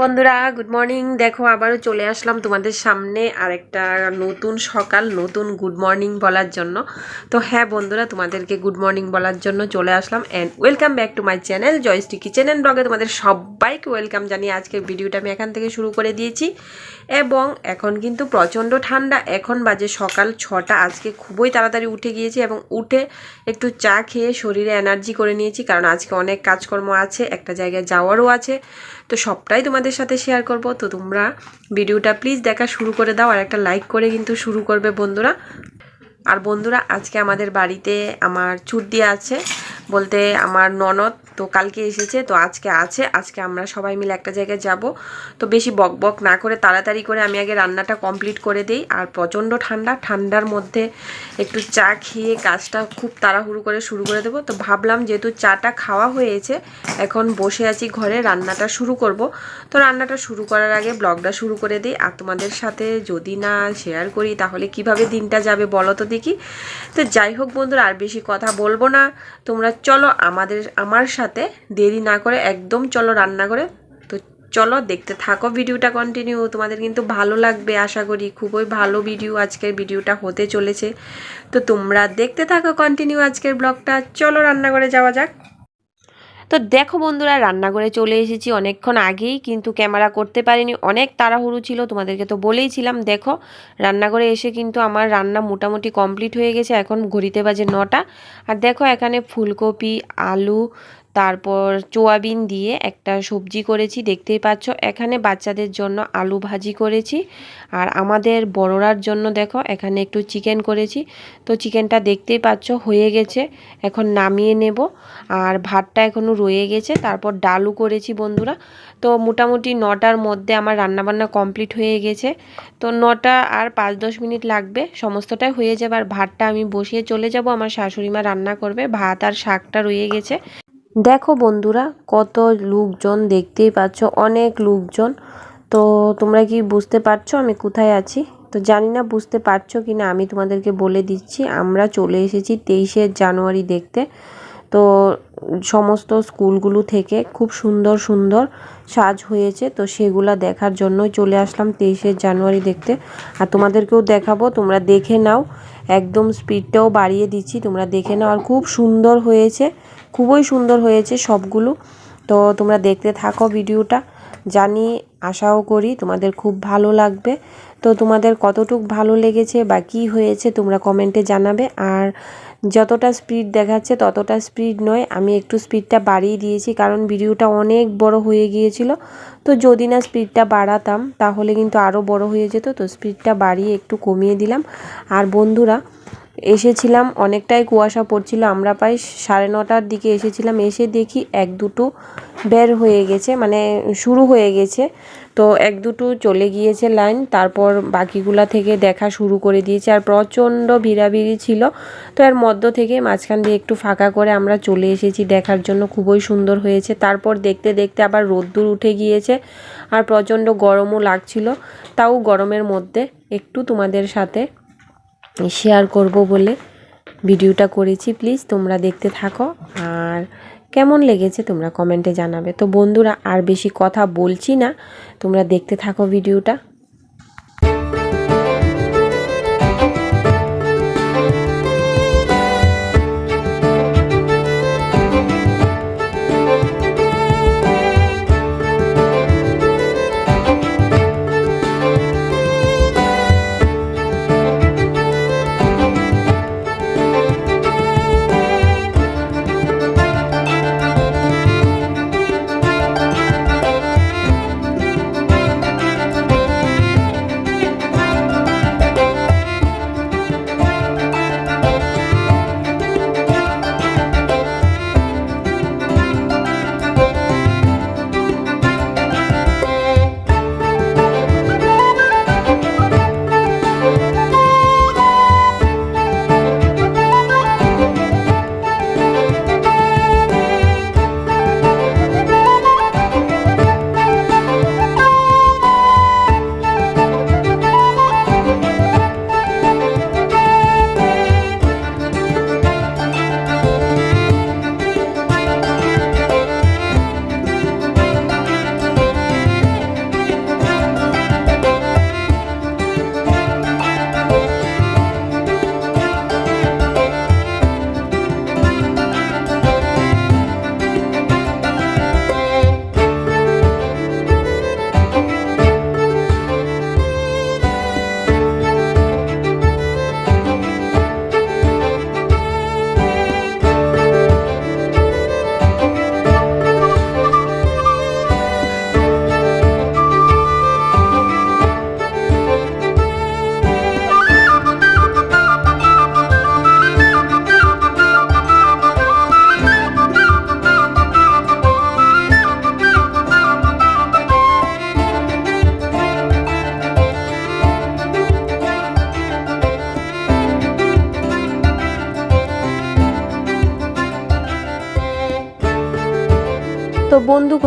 বন্ধুরা good morning দেখো, আবারও চলে আসলাম তোমাদের সামনে আর একটা নতুন সকাল, নতুন গুড মর্নিং বলার জন্য। তো হ্যাঁ বন্ধুরা, তোমাদেরকে গুড মর্নিং বলার জন্য চলে আসলাম। And welcome back to my channel Joysti kitchen and ব্লগে তোমাদের সবাইকে ওয়েলকাম জানিয়ে আজকের ভিডিওটা আমি এখান থেকে শুরু করে দিয়েছি। এবং এখন কিন্তু প্রচণ্ড ঠান্ডা, এখন বাজে সকাল ছটা। আজকে খুবই তাড়াতাড়ি উঠে গিয়েছি এবং উঠে একটু চা খেয়ে শরীরে এনার্জি করে নিয়েছি, কারণ আজকে অনেক কাজকর্ম আছে, একটা জায়গায় যাওয়ারও আছে। তো সবটাই তোমাদের সাথে শেয়ার করব। তো তোমরা ভিডিওটা প্লিজ দেখা শুরু করে দাও আর একটা লাইক করে কিন্তু শুরু করবে বন্ধুরা। আর বন্ধুরা, আজকে আমাদের বাড়িতে আমার ছুটি আছে। বলতে আমার ননদ তো কালকে এসেছে, তো আজকে আছে, আজকে আমরা সবাই মিলে একটা জায়গায় যাব। তো বেশি বক বক না করে তাড়াতাড়ি করে আমি আগে রান্নাটা কমপ্লিট করে দিই, আর প্রচণ্ড ঠান্ডা, ঠান্ডার মধ্যে একটু চা খেয়ে কাজটা খুব তাড়াহুড়ো করে শুরু করে দেবো। তো ভাবলাম যেহেতু চাটা খাওয়া হয়েছে, এখন বসে আছি ঘরে, রান্নাটা শুরু করব। তো রান্নাটা শুরু করার আগে ব্লগটা শুরু করে দিই, আর তোমাদের সাথে যদি না শেয়ার করি তাহলে কীভাবে দিনটা যাবে বলো তো দেখি। তো যাই হোক বন্ধুরা, আর বেশি কথা বলব না, তোমরা চলো আমাদের, আমার সাথে দেরি না করে একদম চলো রান্না করে। তো চলো দেখতে থাকো ভিডিওটা কন্টিনিউ তোমাদের কিন্তু ভালো লাগবে আশা করি। খুবই ভালো ভিডিও আজকের ভিডিওটা হতে চলেছে। তো তোমরা দেখতে থাকো কন্টিনিউ আজকের ব্লগটা। চলো রান্না করে যাওয়া যাক। তো দেখো বন্ধুরা, রান্নাঘরে চলে এসেছি অনেকক্ষণ আগেই, কিন্তু ক্যামেরা করতে পারিনি। অনেক তাড়াহুড়ো ছিল, তোমাদেরকে তো বলেইছিলাম, দেখো। রান্নাঘরে এসে কিন্তু আমার রান্না মোটামুটি কমপ্লিট হয়ে গেছে, এখন ঘড়িতে বাজে নটা। আর দেখো এখানে ফুলকপি, আলু তারপর চোয়াবিন দিয়ে একটা সবজি করেছি, দেখতেই পাচ্ছ। এখানে বাচ্চাদের জন্য আলু ভাজি করেছি। আর আমাদের বড়রার জন্য দেখো, এখানে একটু চিকেন করেছি। তো চিকেনটা দেখতেই পাচ্ছ, হয়ে গেছে। এখন নামিয়ে নেব। আর ভাতটা এখনও রয়ে গেছে। তারপর ডালু করেছি বন্ধুরা। তো মোটামুটি নটার মধ্যে আমার রান্নাবান্না কমপ্লিট হয়ে গেছে। তো নটা আর পাঁচ দশ মিনিট লাগবে, সমস্তটাই হয়ে যাবে। আর ভাতটা আমি বসিয়ে চলে যাব। আমার শাশুড়ি মা রান্না করবে। ভাত আর শাকটা রয়ে গেছে। দেখো বন্ধুরা, কত লোকজন দেখতেই পাচ্ছ, অনেক লোকজন। তো তোমরা কি বুঝতে পারছ আমি কোথায় আছি? তো জানি না বুঝতে পারছ কি না আমি তোমাদেরকে বলে দিচ্ছি, আমরা চলে এসেছি তেইশে জানুয়ারি দেখতে। তো সমস্ত স্কুলগুলো থেকে খুব সুন্দর সুন্দর সাজ হয়েছে, তো সেগুলা দেখার জন্যই চলে আসলাম তেইশে জানুয়ারি দেখতে। আর তোমাদেরকেও দেখাবো, তোমরা দেখে নাও, একদম স্পিডটাও বাড়িয়ে দিচ্ছি, তোমরা দেখে নাও। আর খুব সুন্দর হয়েছে খুবই সুন্দর হয়েছে সবগুলো। তো তোমরা দেখতে থাকো ভিডিওটা। জানি, আশাও করি তোমাদের খুব ভালো লাগবে। তো তোমাদের কতটুক ভালো লেগেছে বা কী হয়েছে তোমরা কমেন্টে জানাবে। আর যতটা স্পিড দেখাচ্ছে ততটা স্পিড নয়। আমি একটু স্পিডটা বাড়িয়ে দিয়েছি কারণ ভিডিওটা অনেক বড় হয়ে গিয়েছিল। তো যদি না স্পিডটা বাড়াতাম তাহলে কিন্তু আরও বড় হয়ে যেত। তো স্পিডটা বাড়িয়ে একটু কমিয়ে দিলাম। আর বন্ধুরা এসেছিলাম, অনেকটাই কুয়াশা পড়ছিল। আমরা প্রায় সাড়ে নটার দিকে এসেছিলাম, এসে দেখি এক দুটো বের হয়ে গেছে মানে শুরু হয়ে গেছে। তো এক দুটো চলে গিয়েছে লাইন, তারপর বাকিগুলা থেকে দেখা শুরু করে দিয়েছে। আর প্রচণ্ড ভিড়াভিড়ি ছিল, তো এর মধ্য থেকে মাঝখান দিয়ে একটু ফাঁকা করে আমরা চলে এসেছি দেখার জন্য। খুবই সুন্দর হয়েছে। তারপর দেখতে দেখতে আবার রোদ্দুর উঠে গিয়েছে, আর প্রচণ্ড গরমও লাগছিল। তাও গরমের মধ্যে, একটু তোমাদের সাথে শেয়ার করব বলে ভিডিওটা করেছি। প্লিজ তোমরা দেখতে থাকো। আর কেমন লেগেছে তোমরা কমেন্টে জানাবে। তো বন্ধুরা, আর বেশি কথা বলছি না। তোমরা দেখতে থাকো ভিডিওটা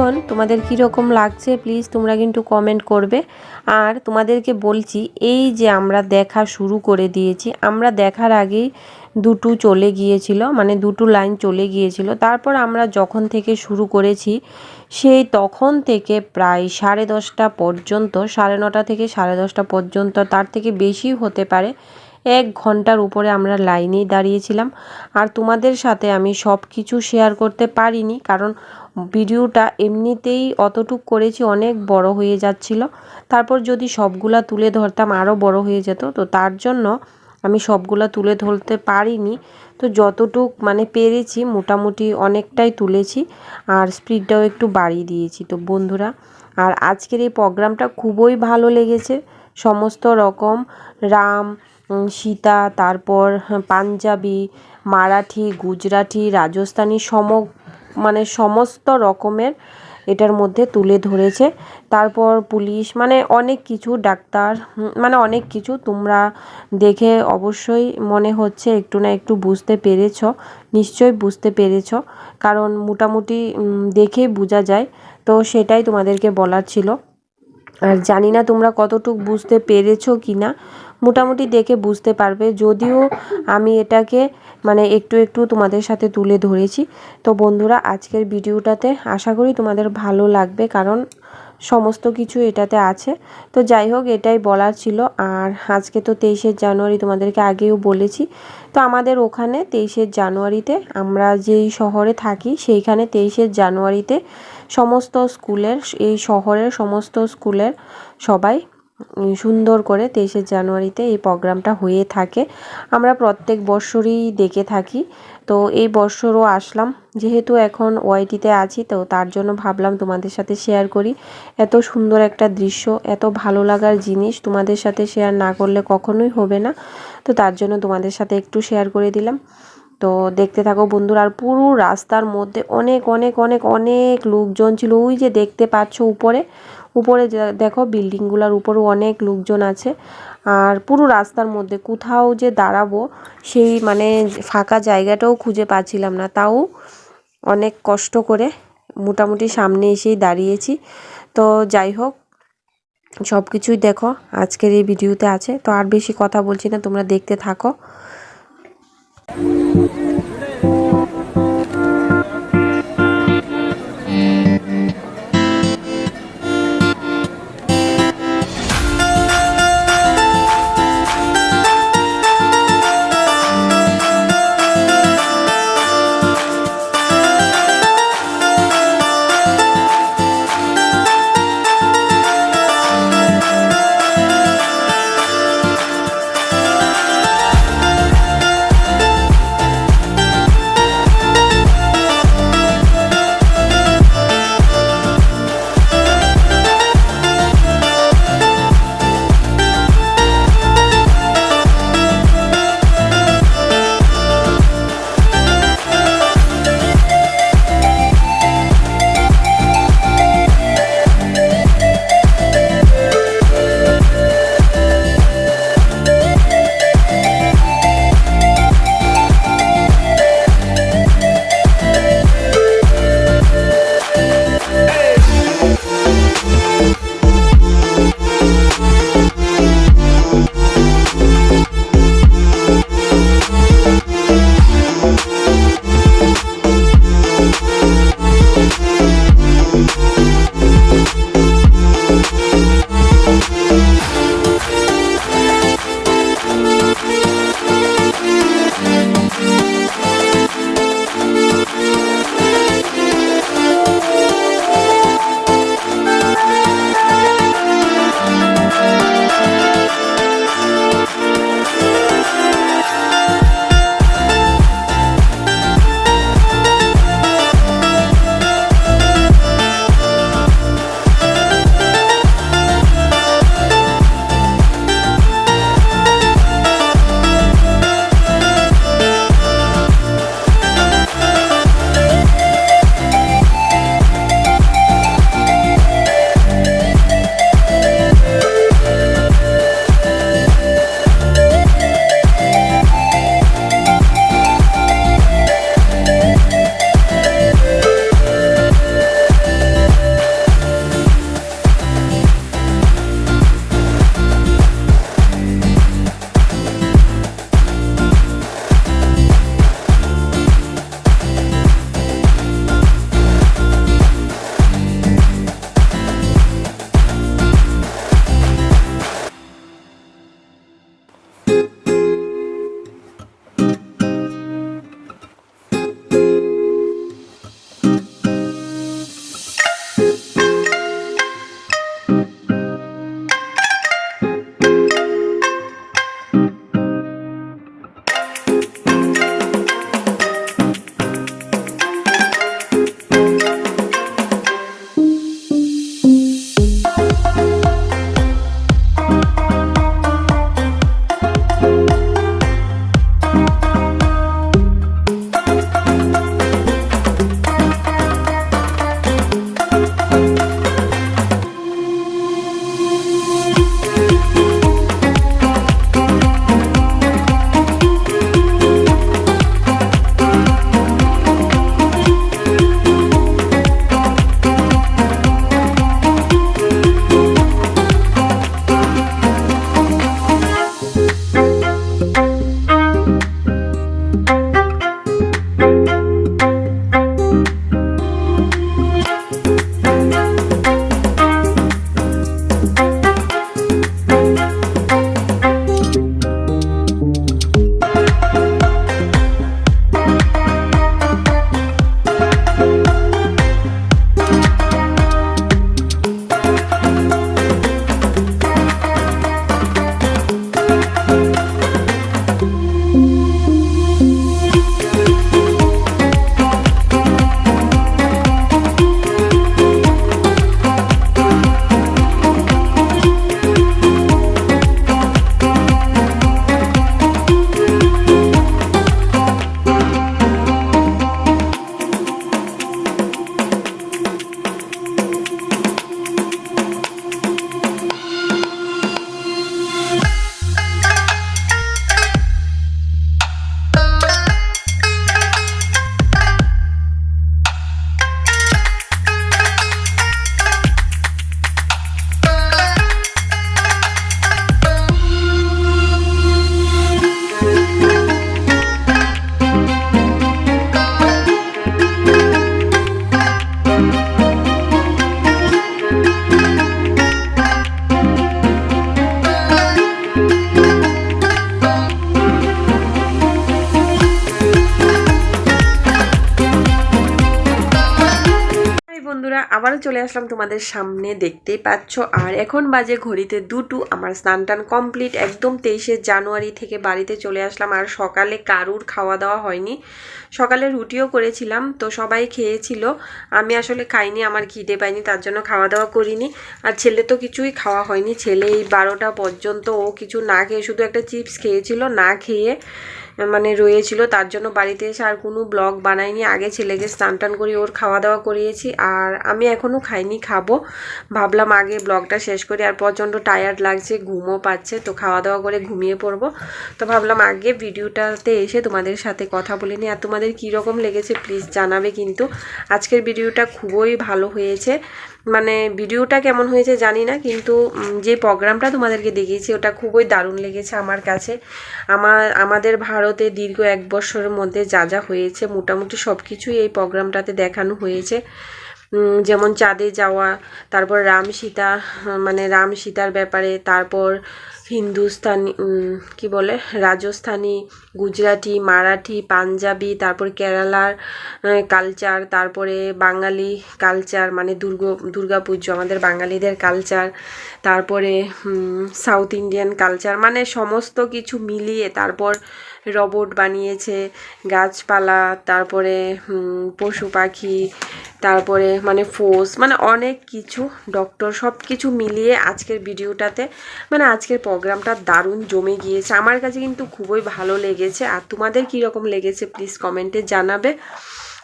বন্ধুগণ তোমাদের কীরকম লাগছে প্লিজ তোমরা কিন্তু কমেন্ট করবে। আর তোমাদেরকে বলছি, এই যে আমরা দেখা শুরু করে দিয়েছি, আমরা দেখার আগেই দুটো চলে গিয়েছিল মানে দুটো লাইন চলে গিয়েছিল। তারপর আমরা যখন থেকে শুরু করেছি, সেই তখন থেকে প্রায় সাড়ে দশটা পর্যন্ত, সাড়ে নটা থেকে সাড়ে দশটা পর্যন্ত, তার থেকে বেশি হতে পারে, এক ঘণ্টার উপরে আমরা লাইনেই দাঁড়িয়েছিলাম। আর তোমাদের সাথে আমি সব কিছু শেয়ার করতে পারিনি, কারণ ভিডিওটা এমনিতেই অতটুক করেছি, অনেক বড় হয়ে যাচ্ছিল। তারপর যদি সবগুলা তুলে ধরতাম আরও বড় হয়ে যেত। তো তার জন্য আমি সবগুলা তুলে ধরতে পারিনি। তো যতটুক মানে পেরেছি, মোটামুটি অনেকটাই তুলেছি। আর স্পিডটাও একটু বাড়িয়ে দিয়েছি। তো বন্ধুরা, আর আজকের এই প্রোগ্রামটা খুবই ভালো লেগেছে। সমস্ত রকম রাম সীতা, তারপর পাঞ্জাবি, মারাঠি, গুজরাটি, রাজস্থানি সম মানে সমস্ত রকমের এটার মধ্যে তুলে ধরেছে। তারপর পুলিশ মানে অনেক কিছু, ডাক্তার মানে অনেক কিছু তোমরা দেখে অবশ্যই মনে হচ্ছে একটু না একটু বুঝতে পেরেছ, নিশ্চয়ই বুঝতে পেরেছ। কারণ মোটামুটি দেখে বোঝা যায়। তো সেটাই তোমাদেরকে বলার ছিল। আর জানি না তোমরা কতটুক বুঝতে পেরেছ কি না মোটামুটি দেখে বুঝতে পারবে। যদিও আমি এটাকে মানে একটু একটু তোমাদের সাথে তুলে ধরেছি। তো বন্ধুরা, আজকের ভিডিওটাতে আশা করি তোমাদের ভালো লাগবে, কারণ সমস্ত কিছু এটাতে আছে। তো যাই হোক, এটাই বলার ছিল। আর আজকে তো তেইশে জানুয়ারি, তোমাদেরকে আগেও বলেছি। তো আমাদের ওখানে তেইশে জানুয়ারিতে আমরা যেই শহরে থাকি, সেইখানে তেইশে জানুয়ারিতে সমস্ত স্কুলের, এই শহরের সমস্ত স্কুলের সবাই সুন্দর করে তেইশে জানুয়ারিতে এই প্রোগ্রামটা হয়ে থাকে। আমরা প্রত্যেক বৎসরই দেখে থাকি। তো এই বৎসরও আসলাম। যেহেতু এখন ওয়াইটিতে আছি, তো তার জন্য ভাবলাম তোমাদের সাথে শেয়ার করি। এত সুন্দর একটা দৃশ্য, এত ভালো লাগার জিনিস তোমাদের সাথে শেয়ার না করলে কখনোই হবে না। তো তার জন্য তোমাদের সাথে একটু শেয়ার করে দিলাম। তো দেখতে থাকো বন্ধুরা, আর পুরো রাস্তার মধ্যে অনেক অনেক অনেক অনেক লোকজন ছিল। ওই যে দেখতে পাচ্ছ উপরে উপরে দেখো বিল্ডিংগুলোর উপরেও অনেক লোকজন আছে। আর পুরো রাস্তার মধ্যে কোথাও যে দাঁড়াবো, সেই মানে ফাঁকা জায়গাটাও খুঁজে পাচ্ছিলাম না। তাও অনেক কষ্ট করে মোটামুটি সামনে এসেই দাঁড়িয়েছি। তো যাই হোক সব কিছুই দেখো, আজকের এই ভিডিওতে আছে। তো আর বেশি কথা বলছি না, তোমরা দেখতে থাকো। চলে আসলাম তোমাদের সামনে, দেখতেই পাচ্ছ। আর এখন বাজে ঘড়িতে দুটো, আমার স্নান টান কমপ্লিট, একদম তেইশে জানুয়ারি থেকে বাড়িতে চলে আসলাম। আর সকালে কারুর খাওয়া দাওয়া হয়নি। সকালে রুটিও করেছিলাম, তো সবাই খেয়েছিল। আমি আসলে খাইনি, আমার খিদে পাইনি, তার জন্য খাওয়া দাওয়া করিনি। আর ছেলে তো কিছুই খাওয়া হয়নি, ছেলে এই বারোটা পর্যন্ত ও কিছু না খেয়ে, শুধু একটা চিপস খেয়েছিল, না খেয়ে মানে রয়েছিল, তার জন্য বাড়িতে এসে আর কোনো ব্লগ বানাইনি। আগে ছেলেকে স্নান টান করে ওর খাওয়া দাওয়া করিয়েছি আর আমি এখনও খাইনি, খাব। ভাবলাম আগে ব্লগটা শেষ করি আর প্রচণ্ড টায়ার্ড লাগছে, ঘুমও পাচ্ছে, তো খাওয়া দাওয়া করে ঘুমিয়ে পড়ব। তো ভাবলাম আগে ভিডিওটাতে এসে তোমাদের সাথে কথা বলে আর তোমাদের কীরকম লেগেছে প্লিজ জানাবে কিন্তু। আজকের ভিডিওটা খুবই ভালো হয়েছে। মানে ভিডিওটা কেমন হয়েছে জানি না, কিন্তু যে প্রোগ্রামটা তোমাদেরকে দেখিয়েছি ওটা খুবই দারুণ লেগেছে আমার কাছে। আমার আমাদের ভারতে দীর্ঘ এক বছরের মধ্যে যা যা হয়েছে, মোটামুটি সব কিছুই এই প্রোগ্রামটাতে দেখানো হয়েছে। যেমন চাঁদে যাওয়া, তারপর রাম সীতা মানে রাম সীতার ব্যাপারে, তারপর হিন্দুস্তানি কি বলে, রাজস্থানি, গুজরাটি, মারাঠি, পাঞ্জাবি, তারপর কেরালার কালচার তারপরে বাঙালি কালচার মানে দুর্গ দুর্গা পুজো আমাদের বাঙালিদের কালচার তারপরে সাউথ ইন্ডিয়ান কালচার মানে সমস্ত কিছু মিলিয়ে, তারপর রবট বানিয়েছে, গাছপালা, তারপরে পশু পাখি, তারপরে মানে ফোর্স মানে অনেক কিছু। ডক্টর সব কিছু মিলিয়ে আজকের ভিডিওটাতে মানে আজকের প্রোগ্রামটা দারুণ জমে গিয়েছে। আমার কাছে কিন্তু খুবই ভালো লেগেছে। আর তোমাদের কীরকম লেগেছে প্লিজ কমেন্টে জানাবে।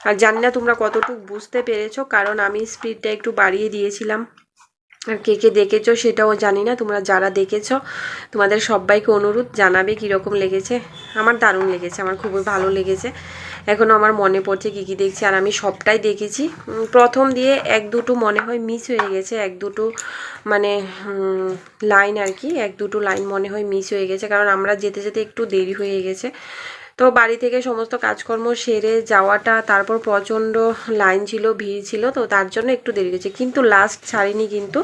আর জানি না তোমরা কতটুকু বুঝতে পেরেছ, কারণ আমি স্পিডটা একটু বাড়িয়ে দিয়েছিলাম। আর কে কে দেখেছ সেটাও জানি না। তোমরা যারা দেখেছ, তোমাদের সবাইকে অনুরোধ জানাবে কীরকম লেগেছে। আমার দারুণ লেগেছে, আমার খুবই ভালো লেগেছে। এখনও আমার মনে পড়ছে কী কী দেখছি, আর আমি সবটাই দেখেছি। প্রথম দিয়ে এক দুটো মনে হয় মিস হয়ে গেছে, এক দুটো মানে লাইন আর কি, এক দুটো লাইন মনে হয় মিস হয়ে গেছে। কারণ আমরা যেতে যেতে একটু দেরি হয়ে গেছে। তো বাড়ি থেকে সমস্ত কাজকর্ম সেরে যাওয়াটা, তারপর প্রচণ্ড লাইন ছিল, ভিড় ছিল, তো তার জন্য একটু দেরি হয়েছে। কিন্তু লাস্ট ছাড়িনি কিন্তু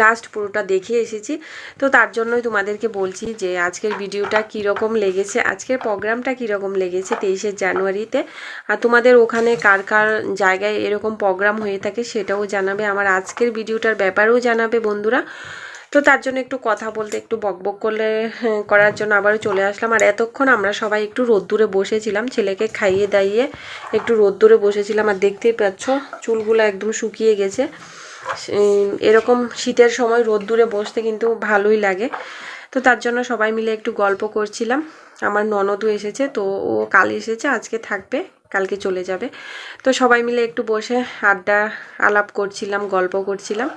লাস্ট পুরোটা দেখে এসেছি। তো তার জন্যই তোমাদেরকে বলছি যে আজকের ভিডিওটা কীরকম লেগেছে, আজকের প্রোগ্রামটা কীরকম লেগেছে তেইশে জানুয়ারিতে, আর তোমাদের ওখানে কার কার জায়গায় এরকম প্রোগ্রাম হয়ে থাকে সেটাও জানাবে, আমার আজকের ভিডিওটার ব্যাপারেও জানাবে বন্ধুরা। তো তার জন্য একটু কথা বলতে একটু বকবক করলে হ্যাঁ, করার জন্য আবারও চলে আসলাম। আর এতক্ষণ আমরা সবাই একটু রোদ্দুরে বসেছিলাম ছেলেকে খাইয়ে দাইয়ে একটু রোদ্দুরে বসেছিলাম। আর দেখতেই পাচ্ছ চুলগুলো একদম শুকিয়ে গেছে। এরকম শীতের সময় রোদ্দুরে বসতে কিন্তু ভালোই লাগে। তো তার জন্য সবাই মিলে একটু গল্প করছিলাম। আমার ননদও এসেছে তো ও কাল এসেছে আজকে থাকবে কালকে চলে যাবে। তো সবাই মিলে একটু বসে আড্ডা আলাপ করছিলাম গল্প করছিলাম।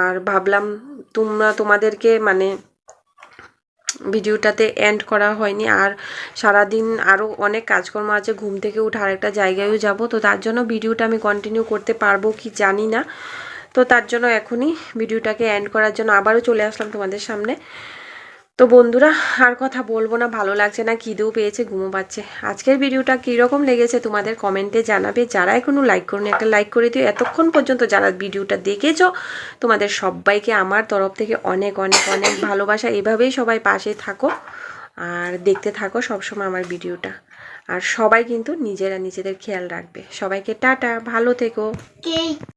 আর ভাবলাম তোমরা তোমাদেরকে মানে ভিডিওটাতে এন্ড করা হয়নি। আর সারাদিন আরও অনেক কাজকর্ম আছে, ঘুম থেকে উঠে আরেকটা জায়গায়ও যাব। তো তার জন্য ভিডিওটা আমি কন্টিনিউ করতে পারব কি জানি না। তো তার জন্য এখনই ভিডিওটাকে এন্ড করার জন্য আবারও চলে আসলাম তোমাদের সামনে। তো বন্ধুরা, আর কথা বলব না, ভালো লাগছে না, খিদেও পেয়েছে ঘুমো পাচ্ছে। আজকের ভিডিওটা কীরকম লেগেছে তোমাদের কমেন্টে জানাবে। যারা এখনও লাইক করুন, একটা লাইক করে দিও। এতক্ষণ পর্যন্ত যারা ভিডিওটা দেখেছ, তোমাদের সবাইকে আমার তরফ থেকে অনেক অনেক অনেক ভালোবাসা। এভাবেই সবাই পাশে থাকো আর দেখতে থাকো সবসময় আমার ভিডিওটা। আর সবাই কিন্তু নিজেরা নিজেদের খেয়াল রাখবে। সবাইকে টাটা, ভালো থেকো।